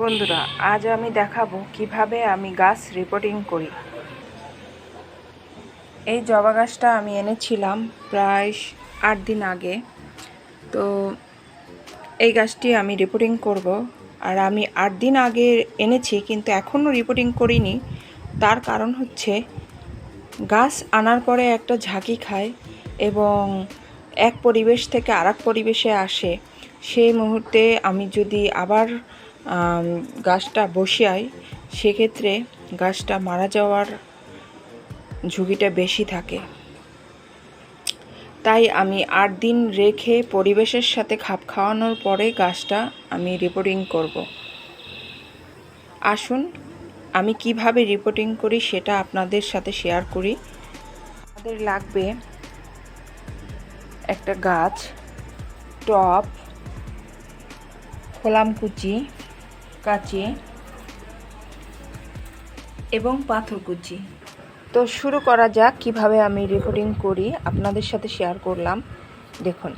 বন্ধুরা, আজ আমি দেখাবো কীভাবে আমি গাছ রিপোর্টিং করি। এই জবা গাছটা আমি এনেছিলাম প্রায় আট দিন আগে। তো এই গাছটি আমি রিপোর্টিং করব। আর আমি আট দিন আগে এনেছি, কিন্তু এখনও রিপোর্টিং করিনি। তার কারণ হচ্ছে, গাছ আনার পরে একটা ঝাঁকি খায় এবং এক পরিবেশ থেকে আরেক পরিবেশে আসে। সেই মুহূর্তে আমি যদি আবার গাছটা বসিয়াই, সেক্ষেত্রে গাছটা মারা যাওয়ার ঝুঁকিটা বেশি থাকে। তাই আমি আট দিন রেখে পরিবেশের সাথে খাপ খাওয়ানোর পরে গাছটা আমি রিপোর্টিং করব। আসুন, আমি কীভাবে রিপোর্টিং করি সেটা আপনাদের সাথে শেয়ার করি। আমাদের লাগবে একটা গাছ, টপ খোলামকুচি কাচি এবং পাথর কুচি। তো শুরু করা যাক কীভাবে আমি রেকর্ডিং করি, আপনাদের সাথে শেয়ার করলাম। দেখুন,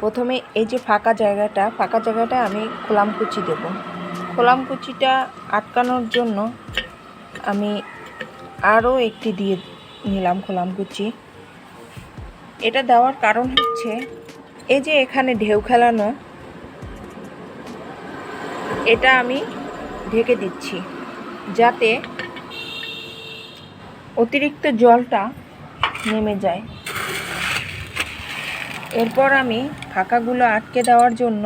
প্রথমে এই যে ফাঁকা জায়গাটা ফাঁকা জায়গাটা আমি খোলাম খোলামকুচি দেব। খোলামকুচিটা আটকানোর জন্য আমি আরও একটি দিয়ে নিলাম খোলামকুচি এটা দেওয়ার কারণ হচ্ছে, এই যে এখানে ঢেউ খেলানো এটা আমি ঢেকে দিচ্ছি, যাতে অতিরিক্ত জলটা নেমে যায়। এরপর আমি ফাঁকাগুলো আটকে দেওয়ার জন্য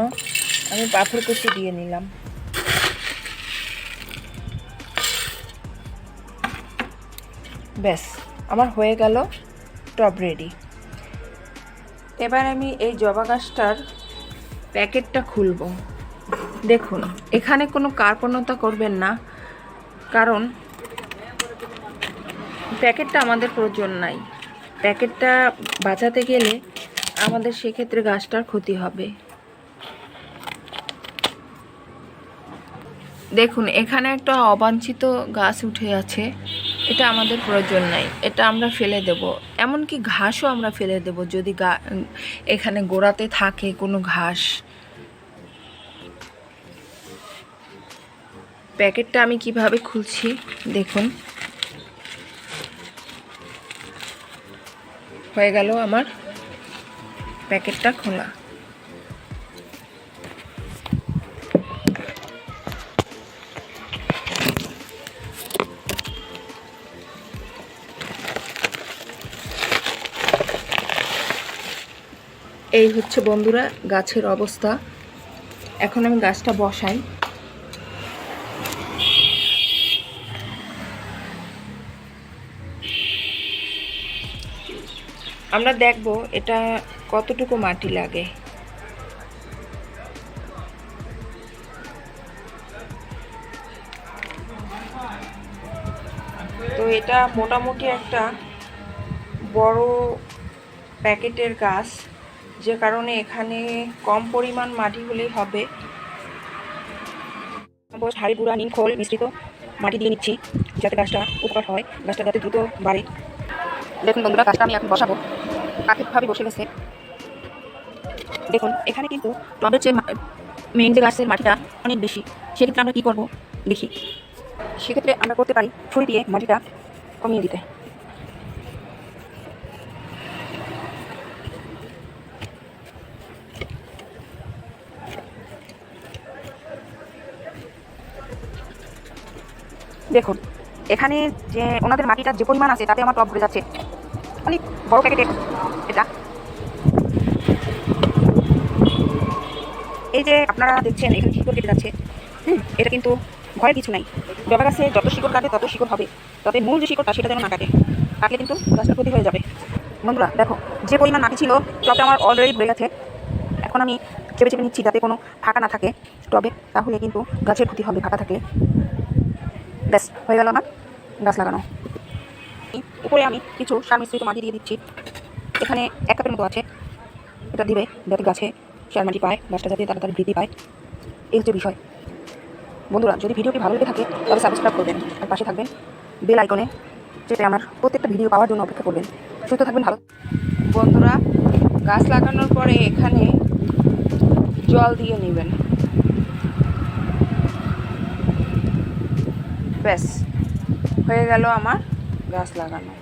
আমি পাথর কুচি দিয়ে নিলাম। ব্যাস, আমার হয়ে গেল টব রেডি। এবার আমি এই জবা গাছটার প্যাকেটটা খুলব। দেখুন, এখানে কোনো কার্পণতা করবেন না, কারণ প্যাকেটটা আমাদের প্রয়োজন নাই। প্যাকেটটা বাঁচাতে গেলে আমাদের সেক্ষেত্রে গাছটার ক্ষতি হবে। দেখুন, এখানে একটা অবাঞ্ছিত গাছ উঠে আছে, এটা আমাদের প্রয়োজন নাই, এটা আমরা ফেলে দেব। এমনকি ঘাসও আমরা ফেলে দেব, যদি এখানে গোড়াতে থাকে কোনো ঘাস। প্যাকেটটা আমি কীভাবে খুলছি, দেখুন। হয়ে গেল আমার প্যাকেটটা খোলা। এই হচ্ছে বন্ধুরা গাছের অবস্থা। এখন আমি গাছটা বসাই। আমরা দেখব এটা কতটুকু মাটি লাগে। তো এটা মোটামুটি একটা বড় প্যাকেটের গাছ, যে কারণে এখানে কম পরিমাণ মাটি হলেই হবে। হাড়ি গুঁড়া নিম, খোল মিশ্রিত মাটি দিয়ে নিচ্ছি, যাতে গাছটা উপকার হয়, গাছটা যাতে দ্রুত বাড়ে। দেখুন বন্ধুরা, গাছটা আমি এখন বসাবো। পারফেক্টভাবে বসে গেছে। দেখুন, এখানে কিন্তু টবের যে মেন যে গাছের মাটিটা অনেক বেশি, সেক্ষেত্রে আমরা কী করব? দেখি। সেক্ষেত্রে আমরা করতে পারি ছুরি দিয়ে মাটিটা কমিয়ে দিতে। দেখুন, এখানে যে ওনাদের মাটিটার যে পরিমাণ আছে, তাতে আমার টপ ভরে যাচ্ছে। অনেক বড় প্যাকেটের এটা। এই যে আপনারা দেখছেন, এখানে শিকড় কেটে যাচ্ছে। হুম, এটা কিন্তু ভয়ের কিছু নাই। জবা গাছে যত শিকড় কাটে তত শিকড় হবে। তবে মূল যে শিকড়টা, সেটা যেন না কাটে। কাটলে কিন্তু গাছটা ক্ষতি হয়ে যাবে। বন্ধুরা, দেখো, যে পরিমাণ মাটি ছিল টবটা আমার অলরেডি ভরে গেছে। এখন আমি চেপে চেপে নিচ্ছি যাতে কোনো ফাঁকা না থাকে। টবে তাহলে কিন্তু গাছের ক্ষতি হবে, ফাঁকা থাকলে। ব্যাস, হয়ে গেল আমার গাছ লাগানো। উপরে আমি কিছু সার মিশ্রিত মাটি দিয়ে দিচ্ছি। এখানে এক কাপের মতো আছে। এটা দিবে যাতে গাছে সার মাটি পায়, গাছটা যাতে তাড়াতাড়ি বৃদ্ধি পায়। এই হচ্ছে বিষয়। বন্ধুরা, যদি ভিডিওটি ভালো লেগে থাকে তবে সাবস্ক্রাইব করবেন, আর পাশে থাকবেন বেল আইকনে যেটা আমার প্রত্যেকটা ভিডিও পাওয়ার জন্য অপেক্ষা করবেন। সুস্থ থাকবেন, ভালো বন্ধুরা, গাছ লাগানোর পরে এখানে জল দিয়ে নেবেন। ব্যাস, হয়ে গেল আমার গাছ লাগানো।